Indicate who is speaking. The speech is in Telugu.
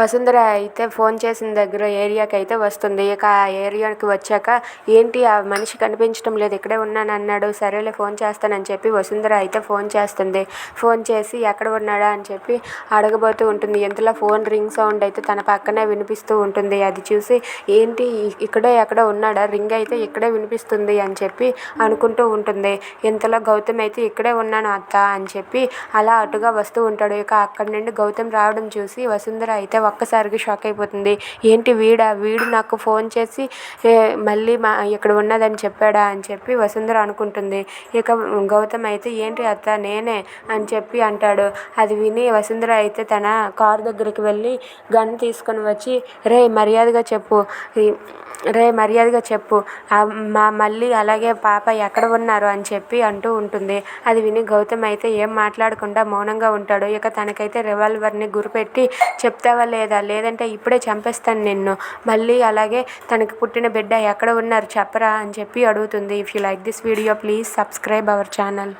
Speaker 1: వసుంధర అయితే ఫోన్ చేసిన దగ్గర ఏరియాకి అయితే వస్తుంది. ఇక ఆ ఏరియాకి వచ్చాక ఏంటి ఆ మనిషి కనిపించడం లేదు ఇక్కడే ఉన్నాను అన్నాడు. సరేలే ఫోన్ చేస్తానని చెప్పి వసుంధర అయితే ఫోన్ చేస్తుంది. ఫోన్ చేసి ఎక్కడ ఉన్నాడా అని చెప్పి అడగబోతూ ఉంటుంది. ఇంతలో ఫోన్ రింగ్ సౌండ్ అయితే తన పక్కనే వినిపిస్తూ ఉంటుంది. అది చూసి ఏంటి ఇక్కడే ఎక్కడ ఉన్నాడా? రింగ్ అయితే ఇక్కడే వినిపిస్తుంది అని చెప్పి అనుకుంటూ ఉంటుంది. ఇంతలో గౌతమ్ అయితే ఇక్కడే ఉన్నాను అత్త అని చెప్పి అలా అటుగా వస్తూ ఉంటాడు. ఇక అక్కడి నుండి గౌతమ్ రావడం చూసి వసుంధర అయితే ఒక్కసారిగా షాక్ అయిపోతుంది. ఏంటి వీడా? వీడు నాకు ఫోన్ చేసి మళ్ళీ మా ఇక్కడ ఉన్నదని చెప్పాడా? అని చెప్పి వసుంధర అనుకుంటుంది. ఇక గౌతమ్ అయితే ఏంటి అత్త? నేనే అని చెప్పి అంటాడు. అది విని వసుంధర అయితే తన కార్ దగ్గరికి వెళ్ళి గన్ తీసుకొని వచ్చి రే మర్యాదగా చెప్పు. రే మర్యాదగా చెప్పు. మా మళ్ళీ అలాగే పాప ఎక్కడ ఉన్నారు? అని చెప్పి అంటూ ఉంటుంది. అది విని గౌతమ్ అయితే ఏం మాట్లాడకుండా మౌనంగా ఉంటాడు. ఇక తనకైతే రివాల్వర్ని గురిపెట్టి చెప్తావా లేదా లేదంటే ఇప్పుడే చంపేస్తాను నిన్ను. మళ్ళీ అలాగే తనకి పుట్టిన బిడ్డ ఎక్కడ ఉన్నారు చెప్పరా అని చెప్పి అడుగుతుంది. If you like this video please subscribe our channel